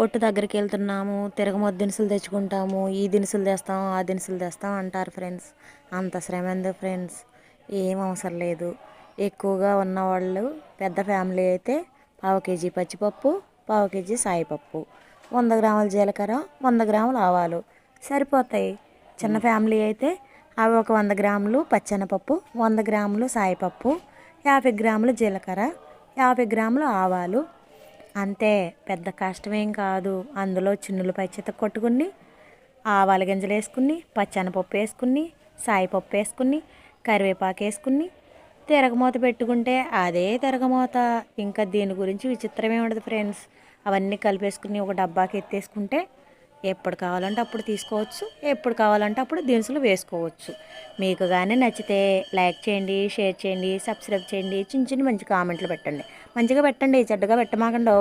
కొట్టు దగ్గరికి వెళ్తున్నాము తిరగమొద్దు దినుసులు తెచ్చుకుంటాము ఈ దినుసులు తెస్తాం ఆ దినుసులు తెస్తాం అంటారు ఫ్రెండ్స్. అంత శ్రమ ఎందుకు ఫ్రెండ్స్? ఏం అవసరం లేదు. ఎక్కువగా ఉన్నవాళ్ళు పెద్ద ఫ్యామిలీ అయితే పావు కేజీ పచ్చిపప్పు పావు కేజీ సాయిపప్పు వంద గ్రాముల జీలకర్ర వంద గ్రాముల ఆవాలు. సరిపోతాయి. చిన్న ఫ్యామిలీ అయితే అవి ఒక వంద గ్రాములు పచ్చెనపప్పు వంద గ్రాములు సాయిపప్పు యాభై గ్రాములు జీలకర్ర యాభై గ్రాములు ఆవాలు అంతే పెద్ద కష్టమేం కాదు. అందులో చిన్నులు పచ్చిత కొట్టుకుని ఆవాల గింజలు వేసుకుని పచ్చనపప్పు వేసుకుని సాయిపప్పు వేసుకుని కరివేపాకు వేసుకుని తిరగమూత పెట్టుకుంటే అదే తిరగమూత. ఇంకా దీని గురించి విచిత్రమే ఉండదు ఫ్రెండ్స్ అవన్నీ కలిపేసుకుని ఒక డబ్బాకి ఎత్తేసుకుంటే ఎప్పుడు కావాలంటే అప్పుడు తీసుకోవచ్చు ఎప్పుడు కావాలంటే అప్పుడు దినుసులు వేసుకోవచ్చు. మీకు కానీ నచ్చితే లైక్ చేయండి షేర్ చేయండి సబ్స్క్రైబ్ చేయండి చిన్న చిన్న మంచి కామెంట్లు పెట్టండి. మంచిగా పెట్టండి చెడ్డగా పెట్టమాకండి.